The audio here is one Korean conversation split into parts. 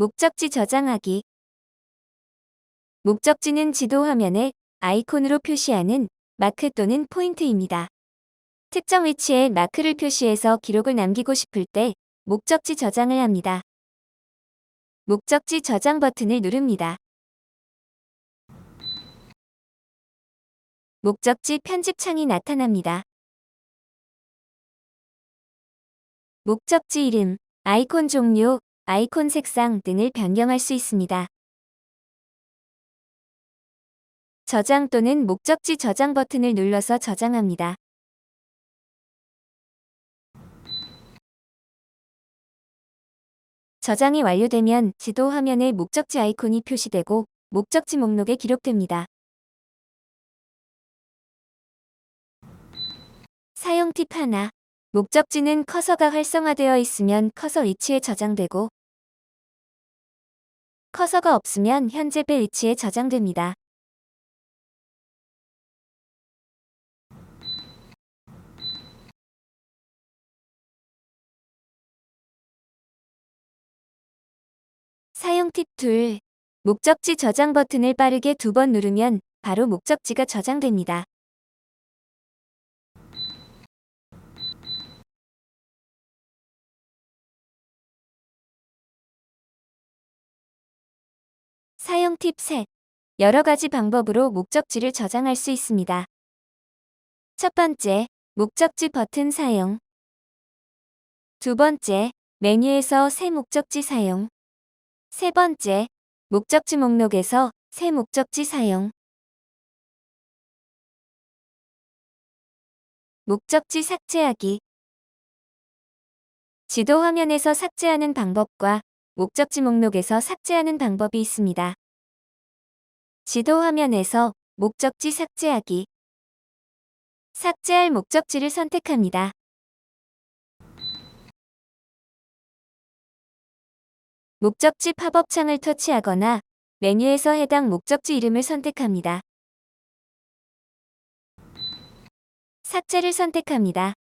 목적지 저장하기 목적지는 지도 화면에 아이콘으로 표시하는 마크 또는 포인트입니다. 특정 위치에 마크를 표시해서 기록을 남기고 싶을 때 목적지 저장을 합니다. 목적지 저장 버튼을 누릅니다. 목적지 편집 창이 나타납니다. 목적지 이름, 아이콘 종류, 아이콘 색상 등을 변경할 수 있습니다. 저장 또는 목적지 저장 버튼을 눌러서 저장합니다. 저장이 완료되면 지도 화면에 목적지 아이콘이 표시되고 목적지 목록에 기록됩니다. 사용 팁 하나. 목적지는 커서가 활성화되어 있으면 커서 위치에 저장되고 커서가 없으면 현재 배 위치에 저장됩니다. 사용 팁 둘. 목적지 저장 버튼을 빠르게 두 번 누르면 바로 목적지가 저장됩니다. 사용 팁 셋. 여러 가지 방법으로 목적지를 저장할 수 있습니다. 첫 번째, 목적지 버튼 사용. 두 번째, 메뉴에서 새 목적지 사용. 세 번째, 목적지 목록에서 새 목적지 사용. 목적지 삭제하기. 지도 화면에서 삭제하는 방법과 목적지 목록에서 삭제하는 방법이 있습니다. 지도 화면에서 목적지 삭제하기. 삭제할 목적지를 선택합니다. 목적지 팝업 창을 터치하거나 메뉴에서 해당 목적지 이름을 선택합니다. 삭제를 선택합니다.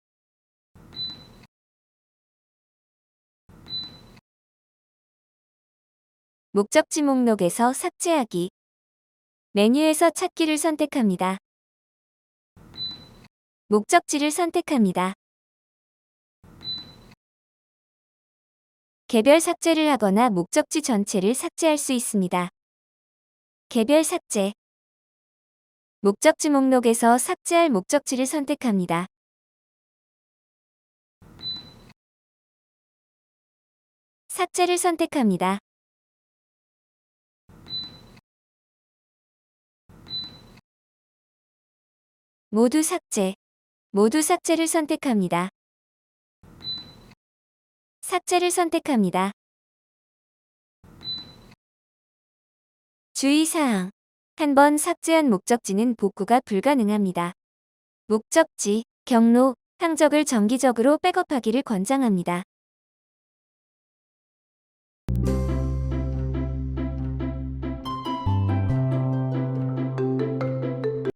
목적지 목록에서 삭제하기. 메뉴에서 찾기를 선택합니다. 목적지를 선택합니다. 개별 삭제를 하거나 목적지 전체를 삭제할 수 있습니다. 개별 삭제 목적지 목록에서 삭제할 목적지를 선택합니다. 삭제를 선택합니다. 모두 삭제 모두 삭제를 선택합니다. 삭제를 선택합니다. 주의사항. 한 번 삭제한 목적지는 복구가 불가능합니다. 목적지, 경로, 항적을 정기적으로 백업하기를 권장합니다.